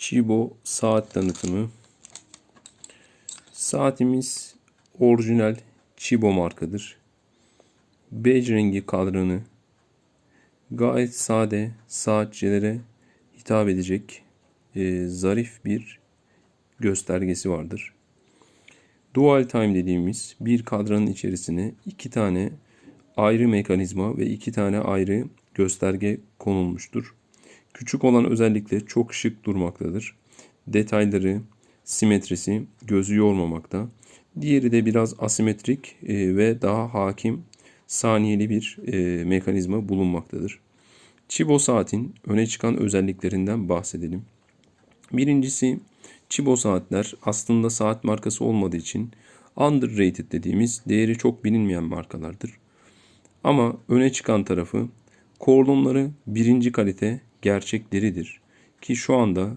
Chibo saat tanıtımı. Saatimiz orijinal Chibo markadır. Bej rengi kadranı gayet sade saatçilere hitap edecek e, zarif bir göstergesi vardır. Dual time dediğimiz bir kadranın içerisine iki tane ayrı mekanizma ve iki tane ayrı gösterge konulmuştur. Küçük olan özellikle çok şık durmaktadır. Detayları, simetrisi gözü yormamakta. Diğeri de biraz asimetrik e, ve daha hakim saniyeli bir e, mekanizma bulunmaktadır. Chibo saatin öne çıkan özelliklerinden bahsedelim. Birincisi Chibo saatler aslında saat markası olmadığı için underrated dediğimiz değeri çok bilinmeyen markalardır. Ama öne çıkan tarafı kordonları birinci kalite gerçekleridir. Ki şu anda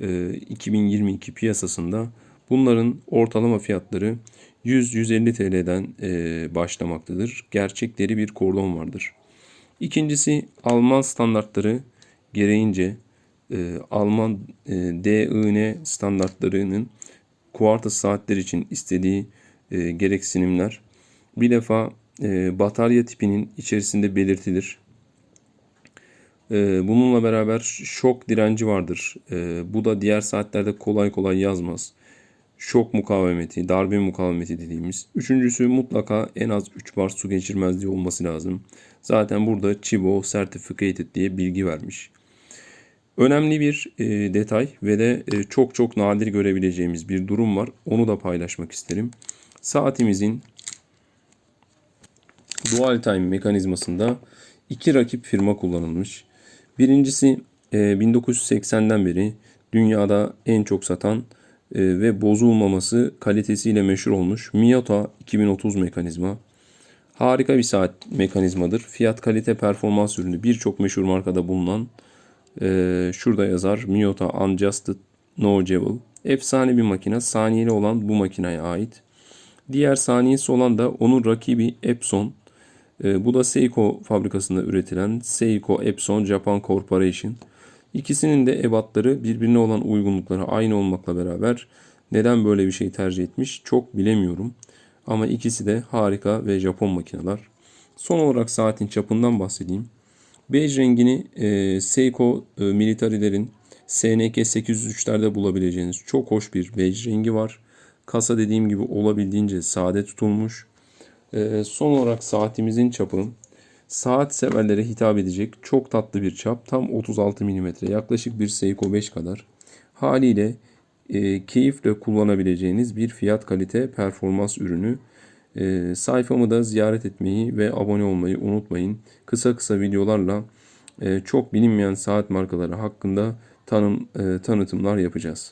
e, 2022 piyasasında bunların ortalama fiyatları 100-150 TL'den e, başlamaktadır. Gerçekleri bir kordon vardır. İkincisi Alman standartları gereğince e, Alman e, DIN standartlarının kuartız saatler için istediği e, gereksinimler bir defa e, batarya tipinin içerisinde belirtilir. E, bununla beraber şok direnci vardır. E, bu da diğer saatlerde kolay kolay yazmaz. Şok mukavemeti, darbe mukavemeti dediğimiz. Üçüncüsü mutlaka en az 3 bar su geçirmezliği olması lazım. Zaten burada Chibo Certificated diye bilgi vermiş. Önemli bir e, detay ve de e, çok çok nadir görebileceğimiz bir durum var. Onu da paylaşmak isterim. Saatimizin dual time mekanizmasında iki rakip firma kullanılmış. Birincisi e, 1980'den beri dünyada en çok satan e, ve bozulmaması kalitesiyle meşhur olmuş Miyota 2030 mekanizma. Harika bir saat mekanizmadır. Fiyat kalite performans ürünü birçok meşhur markada bulunan e, şurada yazar Miyota Unjusted No Jewel. Efsane bir makine. Saniyeli olan bu makineye ait. Diğer saniyesi olan da onun rakibi Epson. E, bu da Seiko fabrikasında üretilen Seiko Epson Japan Corporation. İkisinin de ebatları birbirine olan uygunlukları aynı olmakla beraber neden böyle bir şey tercih etmiş çok bilemiyorum. Ama ikisi de harika ve Japon makineler. Son olarak saatin çapından bahsedeyim. Bej rengini e, Seiko e, militarilerin SNK 803'lerde bulabileceğiniz çok hoş bir bej rengi var. Kasa dediğim gibi olabildiğince sade tutulmuş. E, son olarak saatimizin çapı saat severlere hitap edecek çok tatlı bir çap. Tam 36 mm yaklaşık bir Seiko 5 kadar. Haliyle e, keyifle kullanabileceğiniz bir fiyat kalite performans ürünü. E, sayfamı da ziyaret etmeyi ve abone olmayı unutmayın. Kısa kısa videolarla e, çok bilinmeyen saat markaları hakkında tanım, e, tanıtımlar yapacağız.